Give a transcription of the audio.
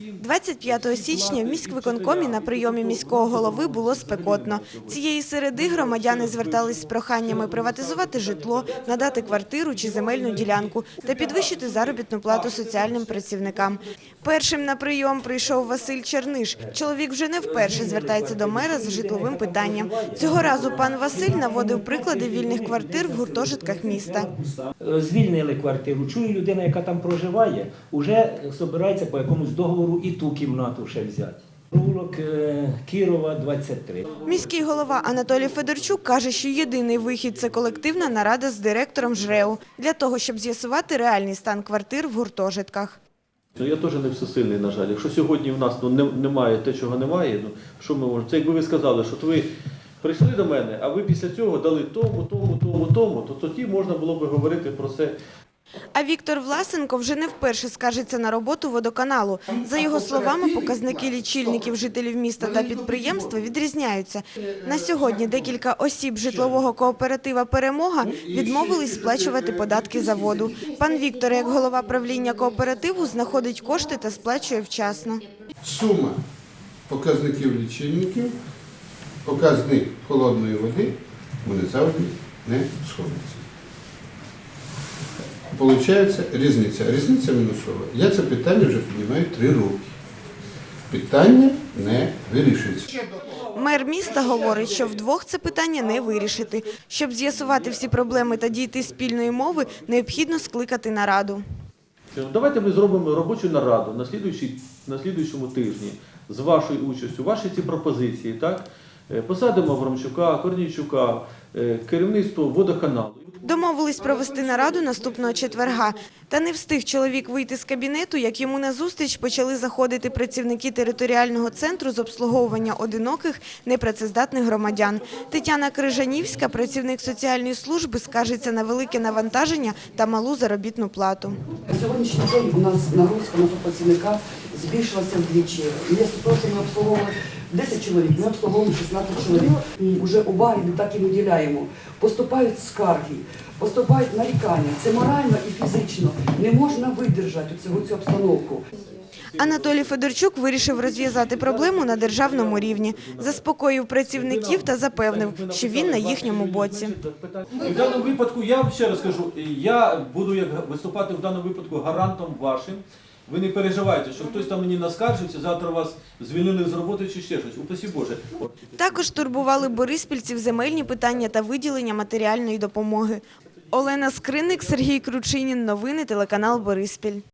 25 січня в міськвиконкомі на прийомі міського голови було спекотно. Цієї середи громадяни звертались з проханнями приватизувати житло, надати квартиру чи земельну ділянку та підвищити заробітну плату соціальним працівникам. Першим на прийом прийшов Василь Черниш. Чоловік вже не вперше звертається до мера з житловим питанням. Цього разу пан Василь наводив приклади вільних квартир в гуртожитках міста. Е, звільнили квартиру. Чую, людина, яка там проживає, вже збирається по якомусь договору і ту кімнату ще взяти. Провулок е, Кірова, 23. Міський голова Анатолій Федорчук каже, що єдиний вихід – це колективна нарада з директором ЖРЕУ для того, щоб з'ясувати реальний стан квартир в гуртожитках. Ну, я теж не всесильний, на жаль. Якщо сьогодні в нас ну, немає те, чого немає, ну що ми можемо? Це якби ви сказали, що ви прийшли до мене, а ви після цього дали тому, тому, тому, тому, то тоді можна було би говорити про це. А Віктор Власенко вже не вперше скаржиться на роботу водоканалу. За його словами, показники лічильників жителів міста та підприємства відрізняються. На сьогодні декілька осіб житлового кооператива «Перемога» відмовились сплачувати податки за воду. Пан Віктор, як голова правління кооперативу, знаходить кошти та сплачує вчасно. сума показників лічильників, показник холодної води, вони завжди не сходяться. Получається різниця. Різниця мінусова. Я це питання вже піднімаю три роки. Питання не вирішується. Мер міста говорить, що вдвох це питання не вирішити. Щоб з'ясувати всі проблеми та дійти спільної мови, необхідно скликати нараду. Давайте ми зробимо робочу нараду на слідуючому тижні з вашою участю, ваші ці пропозиції, так? Е, Посадимо Вромчука, Корнійчука, е, керівництво водоканалу. Домовились провести нараду наступного четверга. Та не встиг чоловік вийти з кабінету, як йому назустріч почали заходити працівники територіального центру з обслуговування одиноких непрацездатних громадян. Тетяна Крижанівська, працівник соціальної служби, скаржиться на велике навантаження та малу заробітну плату. Сьогоднішній день у нас нагрузка нашого працівника збільшилася вдвічі. Вместо того, що ми обслуговували 10 чоловік, ми обслуговуємо 16 чоловік. І вже уваги не так і виділяємо. Поступають скарги, поступають нарікання. Це морально і фізично. Не можна видержати цю, цю обстановку. Анатолій Федорчук вирішив розв'язати проблему на державному рівні, заспокоїв працівників та запевнив, що він на їхньому боці. В даному випадку я ще раз кажу, я буду як виступати в даному випадку гарантом вашим. Ви не переживайте, що хтось там мені наскаржився, завтра вас звільнили з роботи чи ще щось. Упасі Боже. Також турбували бориспільців земельні питання та виділення матеріальної допомоги. Олена Скриник, Сергій Кручинін. Новини телеканал Бориспіль.